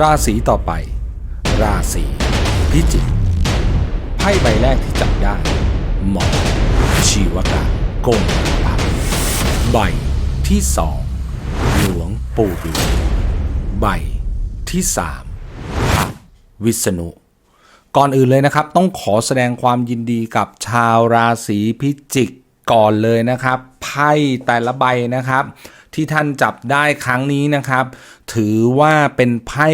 ราศีต่อไป ราศีพิจิกไพ่ใบแรกที่จับได้ หมอ ชีวกะกงพักใบที่สองหลวงปู่ดูใบที่สามพระวิษณุก่อนอื่นเลยนะครับ ต้องขอแสดงความยินดีกับชาวราศีพิจิกก่อนเลยนะครับไพ่แต่ละใบนะครับ ที่ท่านจับได้ครั้งนี้นะครับ ถือว่าเป็นไพ่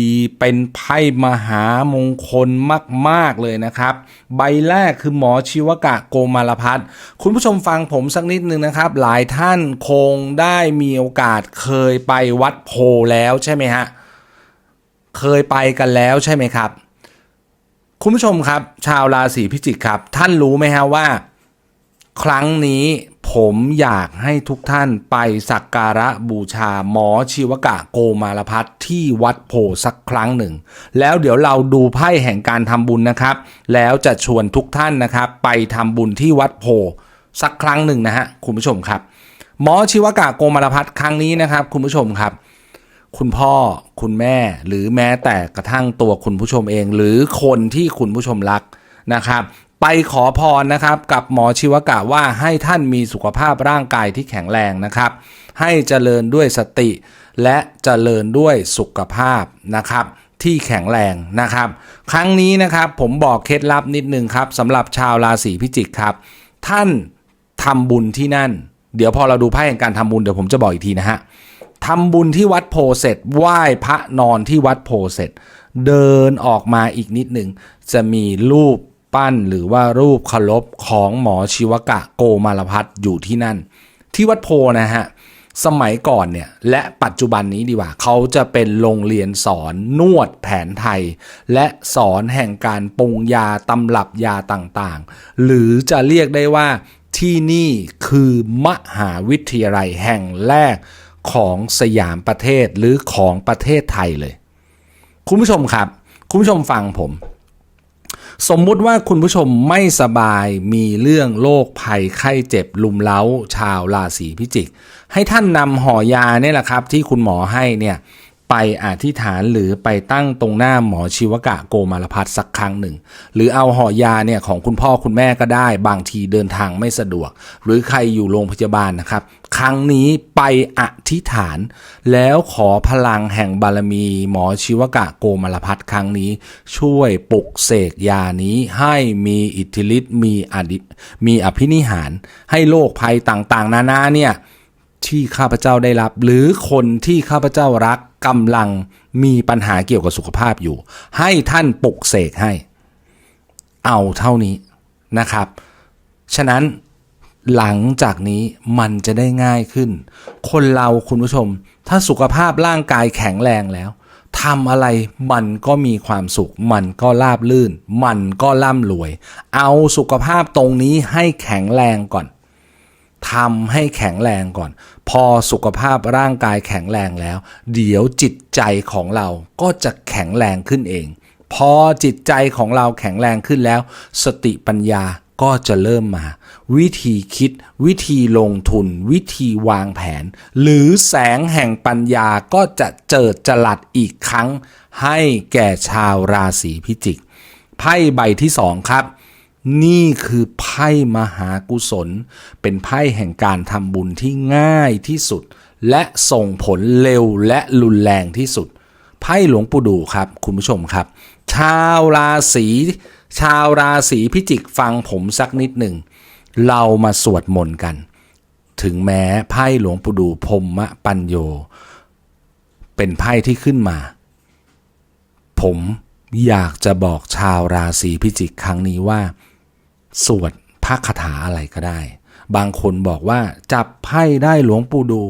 ดีๆ เป็นไพ่มหามงคลมากๆเลยนะครับ ใบแรกคือหมอชีวกะโกมารพัฒน์คุณผู้ชมฟังผมสักนิดนึงนะครับ หลายท่านคงได้มีโอกาสเคยไปวัดโพแล้วใช่ไหมฮะเคยไปกันแล้วใช่ไหมครับ คุณผู้ชมครับ ชาวราศีพิจิกครับ ท่านรู้ไหมฮะว่า ครั้งนี้ ผมอยากให้ทุกท่านไปสักการะบูชาหมอชีวกะโกมารพัฒที่วัดโพสักครั้งหนึ่ง แล้วเดี๋ยวเราดูไพ่แห่งการทำบุญนะครับ แล้วจะชวนทุกท่านนะครับ ไปทำบุญที่วัดโพสักครั้งหนึ่งนะฮะคุณผู้ชมครับ หมอชีวกะโกมารพัฒครั้งนี้นะครับ คุณผู้ชมครับ คุณพ่อคุณแม่หรือแม้แต่กระทั่งตัวคุณผู้ชมเอง หรือคนที่คุณผู้ชมรักนะครับ ไปขอพรนะครับกับหมอชีวกะว่าให้ท่านมีสุขภาพร่างกายที่แข็งแรงนะครับ ให้เจริญด้วยสติ และเจริญด้วยสุขภาพนะครับที่แข็งแรงนะครับ ครั้งนี้นะครับผมบอกเคล็ดลับนิดนึงครับสำหรับชาวราศีพิจิกครับ ท่านทำบุญที่นั่น เดี๋ยวพอเราดูไพ่แห่งการทำบุญเดี๋ยวผมจะบอกอีกทีนะฮะทำบุญที่วัดโพเสร็จไหว้พระนอนที่วัดโพเสร็จ เดินออกมาอีกนิดหนึ่งจะมีรูป ปั้นหรือว่ารูปเคารพของหมอชีวกะโกมารพัฒน์อยู่ที่นั่น ที่วัดโพนะฮะสมัยก่อนเนี่ยและปัจจุบันนี้ดีกว่าเขาจะเป็นโรงเรียนสอนนวดแผนไทย และสอนแห่งการปรุงยาตำรับยาต่างๆ หรือจะเรียกได้ว่าที่นี่คือมหาวิทยาลัยแห่งแรกของสยามประเทศหรือของประเทศไทยเลย คุณผู้ชมครับ คุณผู้ชมฟังผม สมมุติว่าคุณผู้ชมไม่สบายมีเรื่องโรคภัยไข้เจ็บลุมเล้า ชาวราศีพิจิก ให้ท่านนำห่อยาเนี่ยแหละครับ ที่คุณหมอให้เนี่ย ไปอธิษฐานหรือไปตั้งตรงหน้าหมอชีวกะโกมารพัฒสักครั้งหนึ่ง หรือเอาห่อยาเนี่ยของคุณพ่อคุณแม่ก็ได้ บางทีเดินทางไม่สะดวก หรือใครอยู่โรงพยาบาลนะครับ ครั้งนี้ไปอธิษฐาน แล้วขอพลังแห่งบารมีหมอชีวกะโกมารพัฒครั้งนี้ ช่วยปลุกเสกยานี้ให้มีอิทธิฤทธิ์มีอดิมีอภินิหาร ให้โรคภัยต่างๆ นานาเนี่ยที่ข้าพเจ้าได้รับ หรือคนที่ข้าพเจ้ารัก กำลังมีปัญหาเกี่ยวกับสุขภาพอยู่ ให้ท่านปลุกเสกให้ เอาเท่านี้นะครับ ฉะนั้นหลังจากนี้มันจะได้ง่ายขึ้น คนเราคุณผู้ชม ถ้าสุขภาพร่างกายแข็งแรงแล้วทำอะไรมันก็มีความสุข มันก็ราบลื่น มันก็ร่ำรวย เอาสุขภาพตรงนี้ให้แข็งแรงก่อนทำให้แข็งแรงก่อน พอสุขภาพร่างกายแข็งแรงแล้ว เดี๋ยวจิตใจของเราก็จะแข็งแรงขึ้นเอง พอจิตใจของเราแข็งแรงขึ้นแล้ว สติปัญญาก็จะเริ่มมา วิธีคิด วิธีลงทุน วิธีวางแผน หรือแสงแห่งปัญญาก็จะเจิดจลัดอีกครั้ง ให้แก่ชาวราศีพิจิก ไพ่ใบที่สองครับ นี่คือไพ่มหากุศล เป็นไพ่แห่งการทำบุญที่ง่ายที่สุด และส่งผลเร็วและรุนแรงที่สุด ไพ่หลวงปู่ดูครับ คุณผู้ชมครับ ชาวราศีชาวราศีพิจิกฟังผมสักนิดหนึ่ง เรามาสวดมนต์กัน ถึงแม้ไพ่หลวงปู่ดูพรหมปัญโย เป็นไพ่ที่ขึ้นมา ผมอยากจะบอกชาวราศีพิจิกครั้งนี้ว่า สวดพระคาถาอะไรก็ได้ บางคนบอกว่าจับไพ่ได้หลวงปู่ดู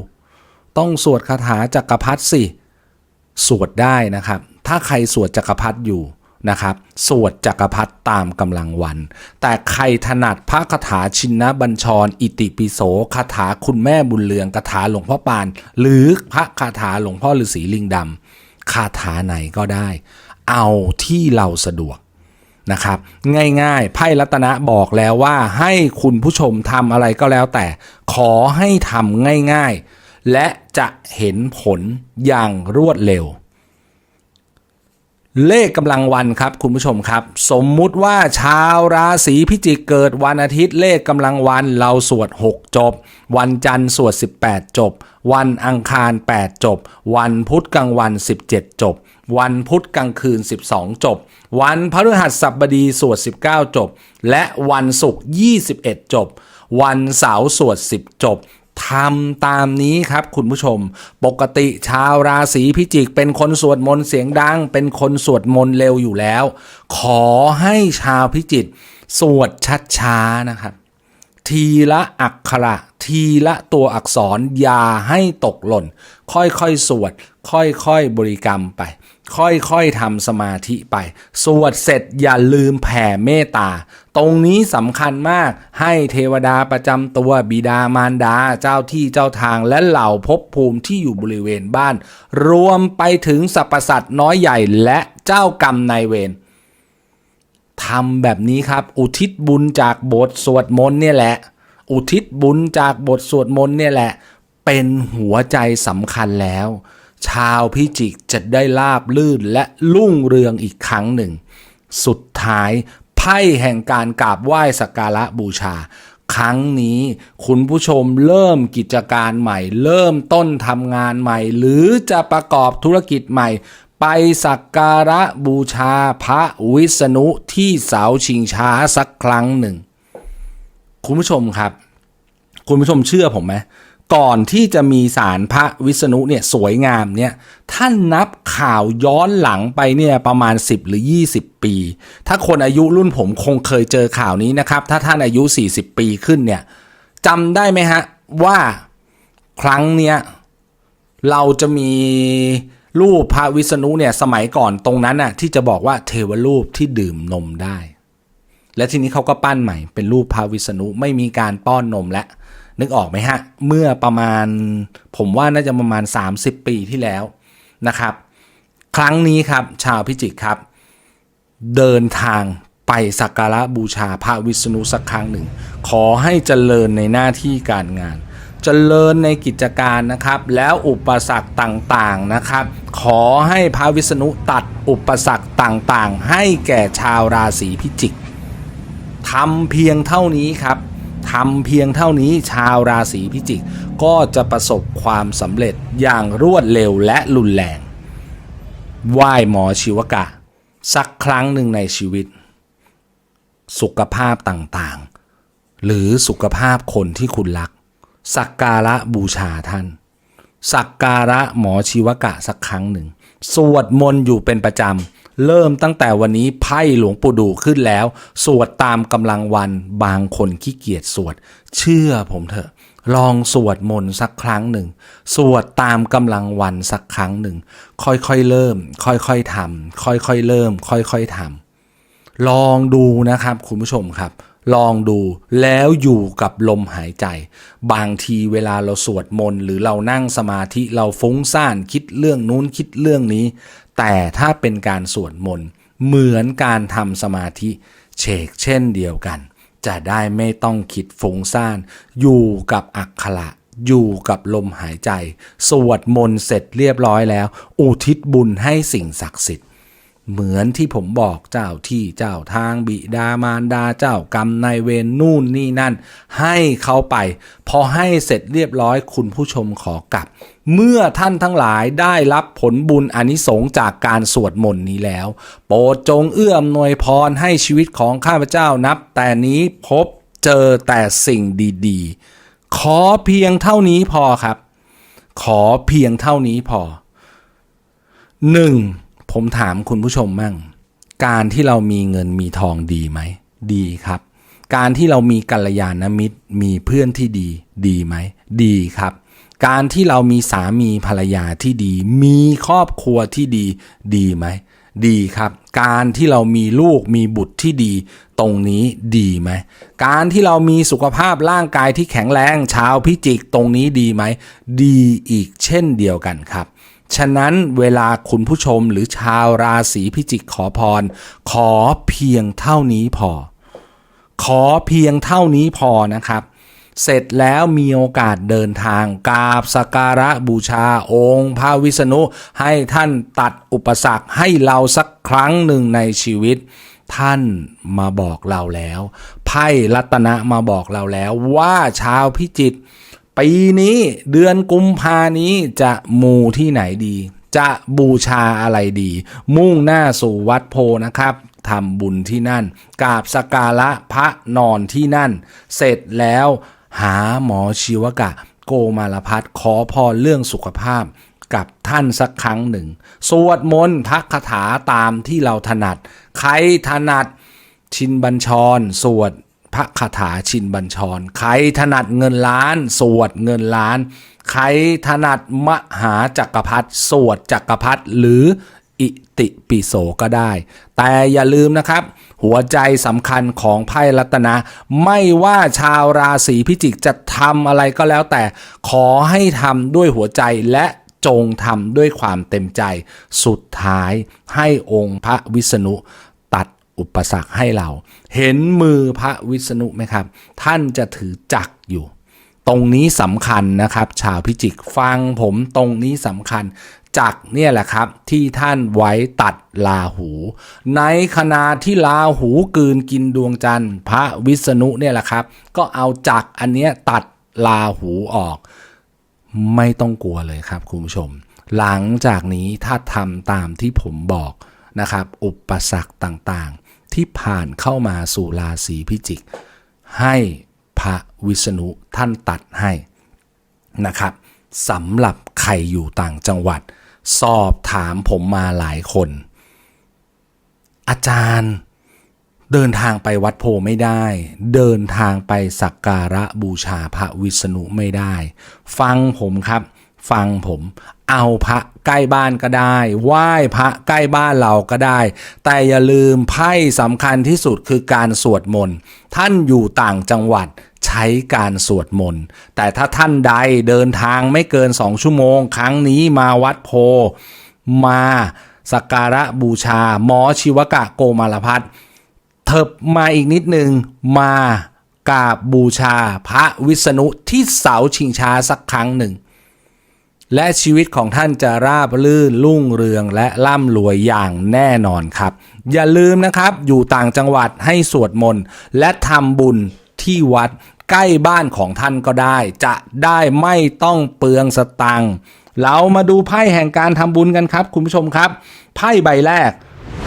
ต้องสวดคาถาจักรพรรดิสิ สวดได้นะครับ ถ้าใครสวดจักรพรรดิอยู่นะครับ สวดจักรพรรดิตามกำลังวัน แต่ใครถนัดพระคาถาชินนบัญชร อิติปิโสคาถาคุณแม่บุญเรืองคาถาหลวงพ่อปาน หรือพระคาถาหลวงพ่อฤาษีลิงดำคาถาไหนก็ได้ เอาที่เราสะดวก นะครับง่ายๆ ไพ่รัตนะบอกแล้วว่าให้คุณผู้ชมทำอะไรก็แล้วแต่ขอให้ทำง่ายๆ และจะเห็นผลอย่างรวดเร็ว เลขกำลังวันครับคุณผู้ชมครับ สมมุติว่าชาวราศีพิจิกเกิดวันอาทิตย์เลขกำลังวันเราสวด 6 จบ วันจันทร์สวด 18 จบ วันอังคาร 8 จบ วันพุธกลางวัน 17 จบ วันพุธกลางคืน 12 จบ วันพฤหัสบดีสวด 19 จบ และวันศุกร์ 21 จบ วันเสาร์สวด 10 จบทำตามนี้ครับคุณผู้ชม ปกติชาวราศีพิจิก เป็นคนสวดมนต์เสียงดัง เป็นคนสวดมนต์เร็วอยู่แล้ว ขอให้ชาวพิจิต สวดช้าๆนะครับ ทีละอักขระทีละตัวอักษรอย่าให้ตกหล่น ค่อยๆ สวด ค่อยๆ บริกรรมไป ค่อยๆทำสมาธิไป สวดเสร็จอย่าลืมแผ่เมตตา ตรงนี้สำคัญมากให้เทวดาประจำตัวบิดามารดาเจ้าที่เจ้าทางและเหล่าภพภูมิที่อยู่บริเวณบ้าน รวมไปถึงสรรพสัตว์น้อยใหญ่และเจ้ากรรมนายเวรทำแบบนี้ครับ อุทิศบุญจากบทสวดมนต์เนี่ยแหละ อุทิศบุญจากบทสวดมนต์เนี่ยแหละ เป็นหัวใจสำคัญแล้ว ชาวพิจิกจะได้ลาบลื่นและรุ่งเรืองอีกครั้งหนึ่ง สุดท้ายไพ่แห่งการกราบไหว้สักการะบูชา ครั้งนี้คุณผู้ชมเริ่มกิจการใหม่ เริ่มต้นทำงานใหม่ หรือจะประกอบธุรกิจใหม่ ไปสักการะบูชาพระวิษณุที่เสาชิงช้าสักครั้งหนึ่ง คุณผู้ชมครับ คุณผู้ชมเชื่อผมไหม ก่อนที่จะมีสารพระวิษณุเนี่ยสวยงามเนี่ยท่านนับข่าวย้อนหลังไปเนี่ยประมาณ 10 หรือ 20 ปี ถ้าคนอายุรุ่นผมคงเคยเจอข่าวนี้นะครับ ถ้าท่านอายุ 40 ปีขึ้นเนี่ยจำได้ไหมฮะ ว่าครั้งเนี้ยเราจะมีรูปพระวิษณุเนี่ยสมัยก่อนตรงนั้นน่ะที่จะบอกว่าเทวรูปที่ดื่มนมได้ และทีนี้เขาก็ปั้นใหม่เป็นรูปพระวิษณุไม่มีการป้อนนมแล้ว นึกออกไหมฮะ เมื่อประมาณผมว่าน่าจะประมาณ 30 ปีที่แล้วนะครับ ครั้งนี้ครับชาวพิจิกครับ เดินทางไปสักการะบูชาพระวิษณุสักครั้งหนึ่ง ขอให้เจริญในหน้าที่การงานเจริญในกิจการนะครับ แล้วอุปสรรคต่างๆนะครับ ขอให้พระวิษณุตัดอุปสรรคต่างๆ ให้แก่ชาวราศีพิจิกทำเพียงเท่านี้ครับ ทำเพียงเท่านี้ชาวราศีพิจิก ก็จะประสบความสำเร็จอย่างรวดเร็วและรุนแรงไหว้หมอชีวกะ สักครั้งหนึ่งในชีวิต สุขภาพต่างๆ หรือสุขภาพคนที่คุณรัก สักการะบูชาท่าน สักการะหมอชีวกะสักครั้งหนึ่ง สวดมนต์อยู่เป็นประจำ เริ่มตั้งแต่วันนี้ไพ่หลวงปู่ดูขึ้นแล้ว สวดตามกำลังวันบางคนขี้เกียจสวด เชื่อผมเถอะ ลองสวดมนต์สักครั้งหนึ่ง สวดตามกำลังวันสักครั้งหนึ่ง ค่อยๆเริ่ม ค่อยๆทำค่อยๆเริ่ม ค่อยๆทำลองดูนะครับคุณผู้ชมครับลองดูแล้วอยู่กับลมหายใจ บางทีเวลาเราสวดมนต์หรือเรานั่งสมาธิเราฟุ้งซ่านคิดเรื่องนู้นคิดเรื่องนี้ แต่ถ้าเป็นการสวดมนต์เหมือนการทำสมาธิเชกเช่นเดียวกัน จะได้ไม่ต้องคิดฟุ้งซ่าน อยู่กับอักขระอยู่กับลมหายใจ สวดมนต์เสร็จเรียบร้อยแล้ว อุทิศบุญให้สิ่งศักดิ์สิทธิ์ เหมือนที่ผมบอกเจ้าที่เจ้าทางบิดามารดาเจ้ากรรมนายเวรนู่นนี่นั่น ให้เขาไป พอให้เสร็จเรียบร้อยคุณผู้ชมขอกลับ เมื่อท่านทั้งหลายได้รับผลบุญอนิสงจากการสวดมนต์นี้แล้ว โปรดจงเอื้อมหน่วยพรให้ชีวิตของข้าพเจ้านับ แต่นี้พบเจอแต่สิ่งดีๆ ขอเพียงเท่านี้พอครับ ขอเพียงเท่านี้พอหนึ่ง ผมถามคุณผู้ชมมั่ง การที่เรามีเงินมีทองดีไหม ดีครับ การที่เรามีกัลยาณมิตรมีเพื่อนที่ดี ดีไหม ดีครับ การที่เรามีสามีภรรยาที่ดี มีครอบครัวที่ดี ดีไหม ดีครับ การที่เรามีลูกมีบุตรที่ดี ตรงนี้ดีไหม การที่เรามีสุขภาพร่างกายที่แข็งแรง ชาวพิจิกตรงนี้ดีไหม ดีอีกเช่นเดียวกันครับ ฉะนั้นเวลาคุณผู้ชมหรือชาวราศีพิจิกขอพร ขอเพียงเท่านี้พอ ขอเพียงเท่านี้พอนะครับ เสร็จแล้วมีโอกาสเดินทางกราบสักการะบูชาองค์พระวิษณุ ให้ท่านตัดอุปสรรคให้เราสักครั้งหนึ่งในชีวิต ท่านมาบอกเราแล้ว ไพ่รัตนะมาบอกเราแล้วว่าชาวพิจิตร ปีนี้เดือนกุมภานี้จะมูที่ไหนดี จะบูชาอะไรดี มุ่งหน้าสู่วัดโพนะครับทำบุญที่นั่นกราบสการะพระนอนที่นั่น เสร็จแล้วหาหมอชีวกะ โกมารพัฒขอพรเรื่องสุขภาพกับท่านสักครั้งหนึ่ง สวดมนต์พักคาถาตามที่เราถนัด ใครถนัดชินบัญชร สวด พระคาถาชินบัญชร ใครถนัดเงินล้าน สวดเงินล้าน ใครถนัดมหาจักรพรรดิสวดจักรพรรดิหรืออิติปิโสก็ได้ แต่อย่าลืมนะครับ หัวใจสำคัญของไพ่รัตนะ ไม่ว่าชาวราศีพิจิกจะทำอะไรก็แล้วแต่ขอให้ทำด้วยหัวใจและจงทำด้วยความเต็มใจ สุดท้ายให้องค์พระวิษณุ อุปสรรคให้เรา เห็นมือพระวิษณุไหมครับ ท่านจะถือจักอยู่ ตรงนี้สำคัญนะครับ ชาวพิจิกฟังผมตรงนี้สำคัญจักเนี่ยแหละครับที่ท่านไว้ตัดลาหู ในขณะที่ลาหูกลืนกินดวงจันทร์ พระวิษณุเนี่ยแหละครับ ก็เอาจักอันเนี้ยตัดลาหูออก ไม่ต้องกลัวเลยครับคุณผู้ชม หลังจากนี้ถ้าทำตามที่ผมบอกนะครับ อุปสรรคต่างๆ ที่ผ่านเข้ามาสู่ราศีพิจิก ให้พระวิษณุท่านตัดให้นะครับสำหรับใครอยู่ต่างจังหวัด สอบถามผมมาหลายคน อาจารย์เดินทางไปวัดโพไม่ได้ เดินทางไปสักการะบูชาพระวิษณุไม่ได้ ฟังผมครับ ฟังผม เอาพระใกล้บ้านก็ได้ไหว้พระใกล้บ้านเราก็ได้ แต่อย่าลืมไพ่สำคัญที่สุดคือการสวดมนต์ท่านอยู่ต่างจังหวัดใช้การสวดมนต์แต่ถ้าท่านใดเดินทางไม่เกินสองชั่วโมง ครั้งนี้มาวัดโพ มาสักการะบูชา หมอชีวกะโกมารพัฒน์เถิบมาอีกนิดหนึ่งมากราบบูชาพระวิษณุที่เสาชิงช้าสักครั้งหนึ่ง และชีวิตของท่านจะราบลื่นรุ่งเรืองและร่ำรวยอย่างแน่นอนครับ อย่าลืมนะครับอยู่ต่างจังหวัดให้สวดมนต์และทำบุญที่วัดใกล้บ้านของท่านก็ได้ จะได้ไม่ต้องเปลืองสตังค์เรามาดูไพ่แห่งการทำบุญกันครับ คุณผู้ชมครับ ไพ่ใบแรก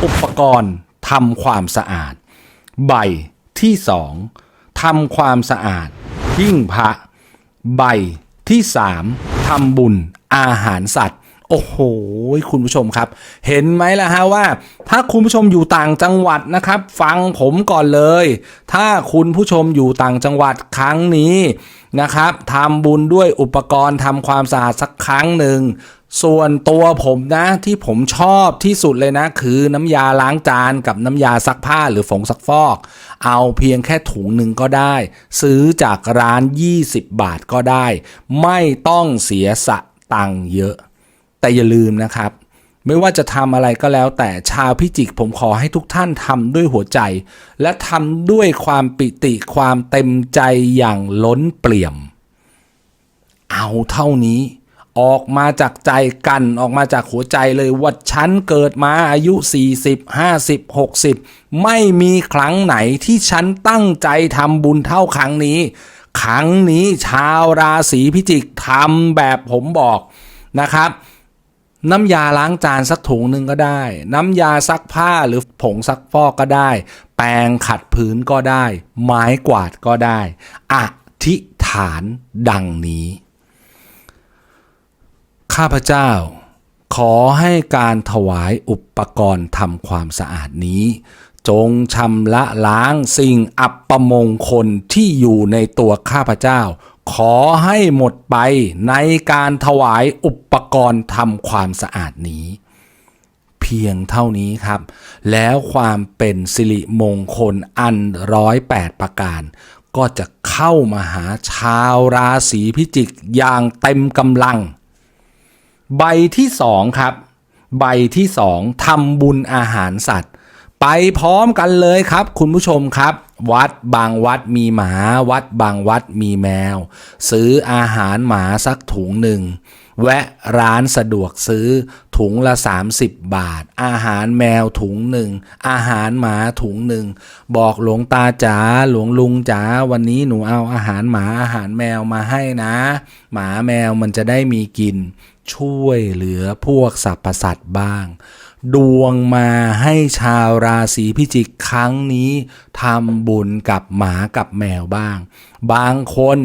อุปกรณ์ทำความสะอาด ใบที่สองทำความสะอาดหิ้งพระ ใบที่สาม ทำบุญอาหารสัตว์ โอ้โห คุณผู้ชมครับ เห็นไหมล่ะฮะว่า ถ้าคุณผู้ชมอยู่ต่างจังหวัดนะครับ ฟังผมก่อนเลย ถ้าคุณผู้ชมอยู่ต่างจังหวัดครั้งนี้นะครับทำบุญด้วยอุปกรณ์ทำความสะอาดสักครั้งหนึ่งส่วนตัวผมนะที่ผมชอบที่สุดเลยนะ คือน้ำยาล้างจานกับน้ำยาซักผ้าหรือผงซักฟอก เอาเพียงแค่ถุงหนึ่งก็ได้ ซื้อจากร้าน 20 บาทก็ได้ ไม่ต้องเสียสะตังเยอะ แต่อย่าลืมนะครับ ไม่ว่าจะทำอะไรก็แล้ว แต่ชาวพิจิกผมขอให้ทุกท่านทำด้วยหัวใจ และทำด้วยความปิติความเต็มใจอย่างล้นเปี่ยม เอาเท่านี้ออกมาจากใจกันออกมาจากหัวใจเลยว่าฉันเกิดมาอายุ 40 50 60 ไม่มีครั้งไหนที่ฉันตั้งใจทำบุญเท่าครั้งนี้ ครั้งนี้ชาวราศีพิจิกทำแบบผมบอกนะครับ น้ำยาล้างจานสักถุงหนึ่งก็ได้ น้ำยาซักผ้าหรือผงซักฟอกก็ได้ แปรงขัดพื้นก็ได้ ไม้กวาดก็ได้อธิษฐานดังนี้ ข้าพเจ้า ขอให้การถวายอุปกรณ์ทำความสะอาดนี้ จงชำระล้างสิ่งอัปมงคลที่อยู่ในตัวข้าพเจ้า ขอให้หมดไปในการถวายอุปกรณ์ทำความสะอาดนี้ เพียงเท่านี้ครับ แล้วความเป็นสิริมงคลอันร้อยแปดประการ ก็จะเข้ามาหาชาวราศีพิจิกอย่างเต็มกำลัง ใบที่สองครับ ใบที่สองทำบุญอาหารสัตว์ ไปพร้อมกันเลยครับ คุณผู้ชมครับ วัดบางวัดมีหมา วัดบางวัดมีแมว ซื้ออาหารหมาสักถุงหนึ่ง แวะร้านสะดวกซื้อถุงละ 30 บาท อาหารแมวถุงหนึ่ง อาหารหมาถุงหนึ่ง บอกหลวงตาจ๋าหลวงลุงจ๋าวันนี้หนูเอาอาหารหมาอาหารแมวมาให้นะ หมาแมวมันจะได้มีกิน ช่วยเหลือพวกสรรพสัตว์บ้าง ดวงมาให้ชาวราศีพิจิกครั้งนี้ทำบุญกับหมากับแมวบ้าง บางคน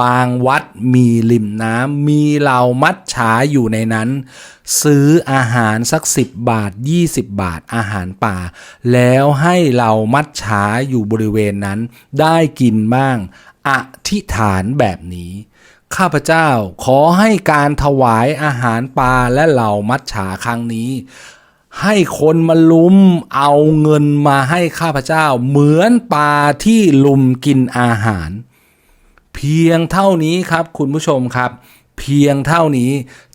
บางวัดมีริมน้ำมีเหล่ามัดฉาอยู่ในนั้น ซื้ออาหารสัก 10 บาท 20 บาทอาหารป่า แล้วให้เหล่ามัดฉาอยู่บริเวณนั้น ได้กินบ้างอธิษฐานแบบนี้ ข้าพเจ้าขอให้การถวายอาหารปลาและเหล่ามัดฉาครั้งนี้ ให้คนมาลุมเอาเงินมาให้ข้าพเจ้า เหมือนปลาที่ลุมกินอาหาร เพียงเท่านี้ครับคุณผู้ชมครับ เพียงเท่านี้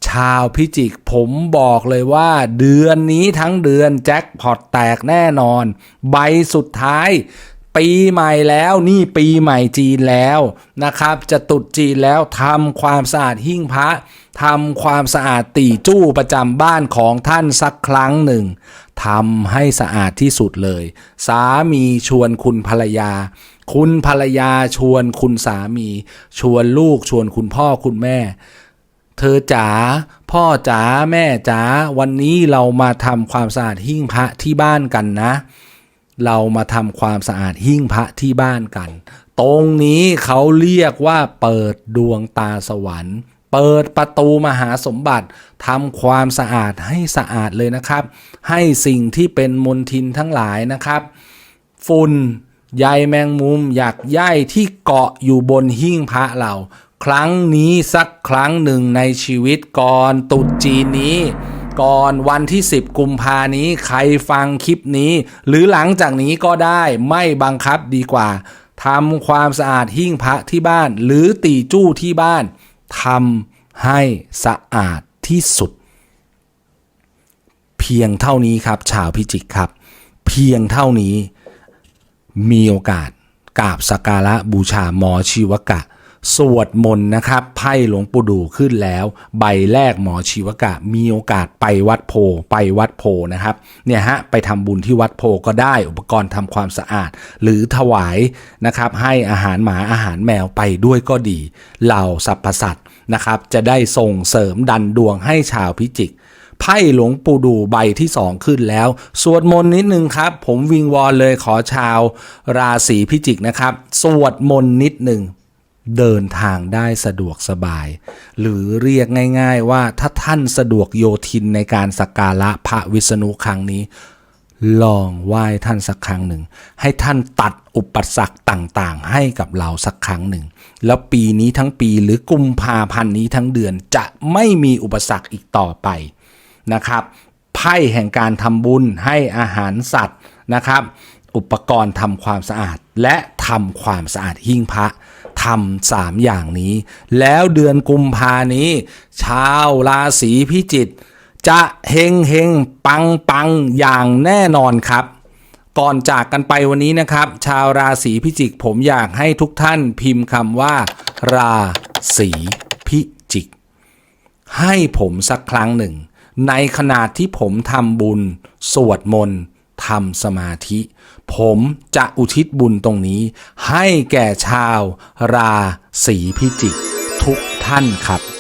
ชาวพิจิกผมบอกเลยว่า เดือนนี้ทั้งเดือนแจ็คพอตแตกแน่นอน ใบสุดท้าย ปีใหม่แล้วนี่ปีใหม่จีนแล้วนะครับ จะตุดจีนแล้วทำความสะอาดหิ้งพระทำความสะอาดตีจู้ประจำบ้านของท่านสักครั้งหนึ่งทำให้สะอาดที่สุดเลย สามีชวนคุณภรรยา คุณภรรยาชวนคุณสามี ชวนลูกชวนคุณพ่อคุณแม่ เธอจ๋าพ่อจ๋าแม่จ๋าวันนี้เรามาทำความสะอาดหิ้งพระที่บ้านกันนะ เรามาทำความสะอาดหิ้งพระที่บ้านกัน ตรงนี้เขาเรียกว่าเปิดดวงตาสวรรค์ เปิดประตูมหาสมบัติทำความสะอาดให้สะอาดเลยนะครับ ให้สิ่งที่เป็นมลทินทั้งหลายนะครับ ฝุ่นใยแมงมุมอยากใยที่เกาะอยู่บนหิ้งพระเรา ครั้งนี้สักครั้งหนึ่งในชีวิตก่อนตรุษจีนนี้ ก่อนวันที่ 10 กุมภานี้ใครฟังคลิปนี้ หรือหลังจากนี้ก็ได้ไม่บังคับดีกว่าทำความสะอาดหิ้งพระที่บ้าน หรือตีจู้ที่บ้านทำให้สะอาดที่สุด เพียงเท่านี้ครับ ชาวพิจิกครับ เพียงเท่านี้มีโอกาสกราบสักการะบูชาหมอชีวกะ สวดมนต์นะครับไพ่หลวงปู่ดูขึ้นแล้ว ใบแรกหมอชีวกะมีโอกาสไปวัดโพไปวัดโพนะครับเนี่ยฮะไปทำบุญที่วัดโพก็ได้อุปกรณ์ทำความสะอาด หรือถวายนะครับให้อาหารหมาอาหารแมวไปด้วยก็ดี เหล่าสรรพสัตว์นะครับจะได้ส่งเสริมดันดวงให้ชาวพิจิกไพ่หลวงปู่ดูใบที่สองขึ้นแล้ว สวดมนต์นิดนึงครับ ผมวิงวอนเลยขอชาวราศีพิจิกนะครับ สวดมนต์นิดหนึ่ง เดินทางได้สะดวกสบาย หรือเรียกง่ายๆว่าถ้าท่านสะดวกโยทินในการสักการะพระวิษณุครั้งนี้ ลองไหว้ท่านสักครั้งหนึ่ง ให้ท่านตัดอุปสรรคต่างๆ ให้กับเราสักครั้งหนึ่ง แล้วปีนี้ทั้งปีหรือกุมภาพันธ์นี้ทั้งเดือนจะไม่มีอุปสรรคอีกต่อไปนะครับไพ่แห่งการทำบุญให้อาหารสัตว์นะครับ อุปกรณ์ทำความสะอาดและทำความสะอาดหิ้งพระ ทำสามอย่างนี้ แล้วเดือนกุมภานี้ ชาวราศีพิจิตจะเฮงเฮงปังปังอย่างแน่นอนครับ ก่อนจากกันไปวันนี้นะครับ ชาวราศีพิจิก ผมอยากให้ทุกท่านพิมพ์คำว่า ราศีพิจิก ให้ผมสักครั้งหนึ่ง ในขณะที่ผมทำบุญ สวดมนต์ ทำสมาธิ ผมจะอุทิศบุญตรงนี้ ให้แก่ชาวราศีพิจิก ทุกท่านครับ